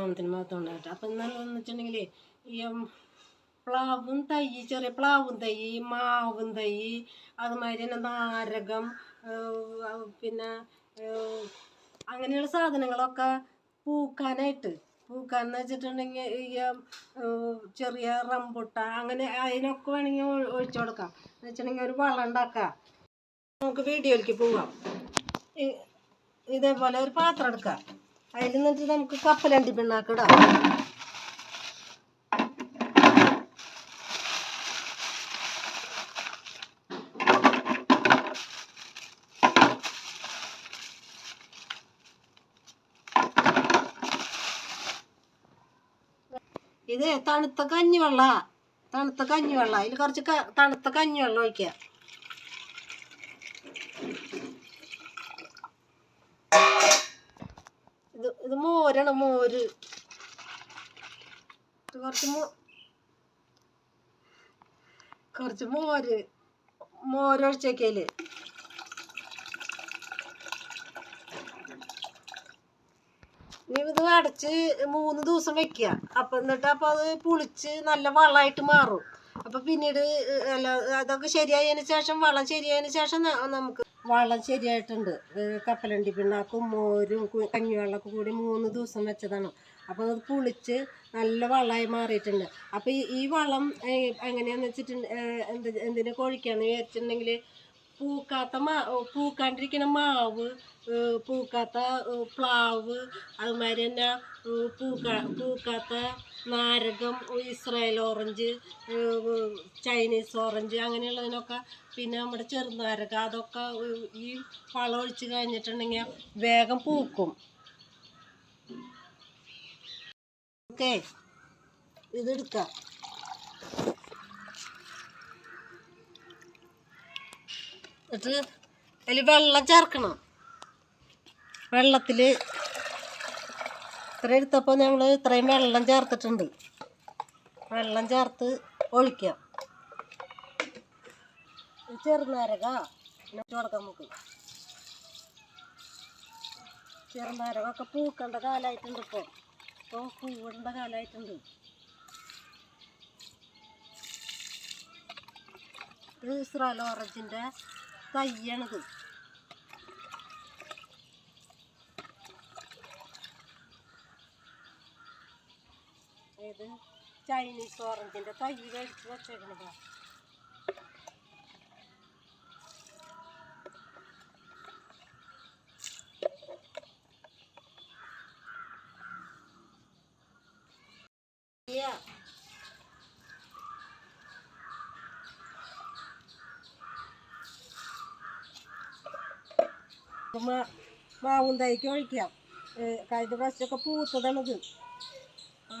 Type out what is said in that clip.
ഓണത്തിന് മാത്രം ഉണ്ടാകട്ടെ അപ്പം എന്താണെന്ന് വെച്ചിട്ടുണ്ടെങ്കിൽ ഈ പ്ലാവും തൈ ചെറിയ പ്ലാവും തൈ മാവും തൈ അതുമാതിരി തന്നെ നാരകം പിന്നെ അങ്ങനെയുള്ള സാധനങ്ങളൊക്കെ പൂക്കാനായിട്ട്. പൂക്കാൻ എന്ന് വെച്ചിട്ടുണ്ടെങ്കിൽ ഈ ചെറിയ റംബുട്ട അങ്ങനെ അതിനൊക്കെ വേണമെങ്കിൽ ഒഴിച്ചു കൊടുക്കാം. എന്ന് വെച്ചിട്ടുണ്ടെങ്കിൽ ഒരു വളം ഉണ്ടാക്കാം. നമുക്ക് വീഡിയോയിലേക്ക് പോവാം. ഇതേപോലെ ഒരു പാത്രം എടുക്കാം. അതിൽ നിന്നിട്ട് നമുക്ക് കപ്പലണ്ടി പിണ്ണാക്കിടാം ഇത് തണുത്ത കഞ്ഞിവെള്ള. തണുത്ത കഞ്ഞിവെള്ള. അതിൽ കുറച്ച് തണുത്ത കഞ്ഞിവെള്ളം ഒഴിക്കുക ഇത് മോരാണ് മോര് കുറച്ച് കുറച്ച് മോര് മോരൊഴിച്ചേക്കൽ ഇനി ഇത് അടച്ച് മൂന്ന് ദിവസം വെക്കുക. അപ്പം എന്നിട്ട് അപ്പം അത് പുളിച്ച് നല്ല വളമായിട്ട് മാറും. അപ്പം പിന്നീട് അല്ല അതൊക്കെ ശരിയായതിന് ശേഷം വളം ശരിയായതിന് ശേഷം നമുക്ക് വളം ശരിയായിട്ടുണ്ട്. കപ്പലണ്ടി പിണ്ണാക്കും മോരും കഞ്ഞിവെള്ളമൊക്കെ കൂടി മൂന്ന് ദിവസം വെച്ചതാണ്. അപ്പോൾ അത് പുളിച്ച് നല്ല വളമായി മാറിയിട്ടുണ്ട്. അപ്പോൾ ഈ വളം എങ്ങനെയാണെന്ന് വെച്ചിട്ടുണ്ട് എന്ത് എന്തിനു കോഴിക്കാന്ന് വിചാരിച്ചിട്ടുണ്ടെങ്കിൽ പൂക്കാത്ത മാ പൂക്കാണ്ടിരിക്കുന്ന മാവ് പൂക്കാത്ത പ്ലാവ് അതുമാതിരി തന്നെ പൂക്കാ പൂക്ക പൂക്കാത്ത നാരകം ഇസ്രായേൽ ഓറഞ്ച് ചൈനീസ് ഓറഞ്ച് അങ്ങനെയുള്ളതിനൊക്കെ പിന്നെ നമ്മുടെ ചെറുനാരകം അതൊക്കെ ഈ വളം ഒഴിച്ച് കഴിഞ്ഞിട്ടുണ്ടെങ്കിൽ വേഗം പൂക്കും. ഓക്കെ ഇതെടുക്കാം എന്നിട്ട് അതിൽ വെള്ളം ചേർക്കണം. വെള്ളത്തിൽ ഇത്ര എടുത്തപ്പോൾ ഞങ്ങൾ ഇത്രയും വെള്ളം ചേർത്തിട്ടുണ്ട്. വെള്ളം ചേർത്ത് ഒഴിക്കാം. ചെറുനാരക ഇട്ട് കൊടുക്കാം നമുക്ക് ചെറുനാരകമൊക്കെ പൂക്കേണ്ട കാലമായിട്ടുണ്ട് ഇപ്പോൾ ഇപ്പോൾ പൂവിടേണ്ട കാലമായിട്ടുണ്ട് ഇത് ഇസ്രായേൽ ഓറഞ്ചിന്റെ തയ്യാണിത് ഏത്? ചൈനീസ് ഓറഞ്ചിന്റെ തൈ മേടിച്ച് വെച്ചേക്കണതാ. മാ- മാവും തൈക്ക് ഒഴിക്കാം കഴിഞ്ഞ പ്രാവശ്യമൊക്കെ പൂത്തതാണിത് ആ.